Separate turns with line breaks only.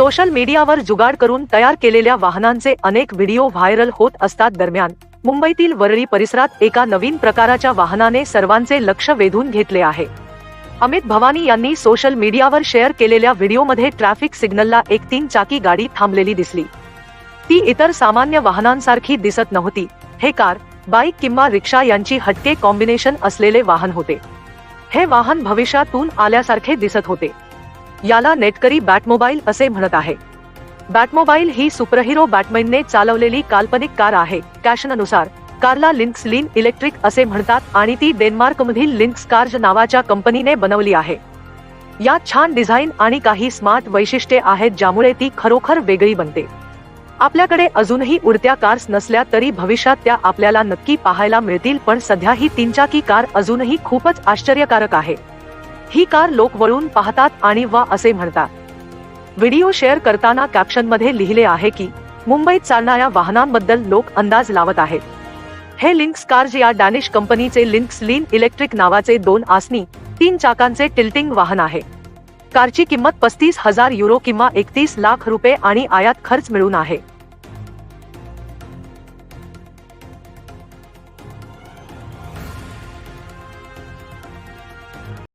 Social मीडियावर जुगाड करून तयार केलेल्या वाहनांचे अनेक व्हिडिओ व्हायरल होत असतात दरम्यान. मुंबईतील वरळी परिसरात एका नवीन प्रकाराच्या वाहनाने सर्वांचे लक्ष वेधून घेतले आहे. अमित भवानी यांनी सोशल मीडियावर शेअर केलेल्या व्हिडिओमध्ये ट्रॅफिक सिग्नलला एक तीन चाकी गाडी थांबलेली दिसली. ती इतर सामान्य वाहनांसारखी दिसत नव्हती. हे कार बाईक किंवा रिक्षा यांची हटके कॉम्बिनेशन असलेले वाहन होते. हे वाहन भविष्यातून आल्यासारखे दिसत होते. याला नेटकरी बॅटमोबाईल असे म्हणत आहे. बॅटमोबाईल ही सुपरहिरो बॅटमॅनने चालवलेली काल्पनिक कार आहे. कॅशननुसार कारला लिंक्स लिन इलेक्ट्रिक असे म्हणतात आणि ती डेन्मार्कमधील लिंक्स कार्ज नावाच्या कंपनीने बनवली आहे. यात छान डिझाईन आणि काही स्मार्ट वैशिष्ट्ये आहेत ज्यामुळे ती खरोखर वेगळी बनते. आपल्याकडे अजूनही उडत्या कार्स नसल्या तरी भविष्यात त्या आपल्याला नक्की पाहायला मिळतील पण सध्या ही तीनचाकी कार अजूनही खूपच आश्चर्यकारक आहे. ही कार लोक वळून पाहतात आणि वा असे म्हणतात. व्हिडिओ शेअर करताना कॅप्शनमध्ये लिहिले आहे की मुंबईत चालणाऱ्या वाहनांबद्दल लोक अंदाज लावत आहेत. हे लिंक्स कार्ज या डॅनिश कंपनीचे लिंक्स लीन इलेक्ट्रिक नावाचे दोन आसनी तीन चाकांचे टिल्टिंग वाहन आहे. कारची किंमत पस्तीस हजार युरो किंवा एकतीस लाख रुपये आणि आयात खर्च मिळून आहे.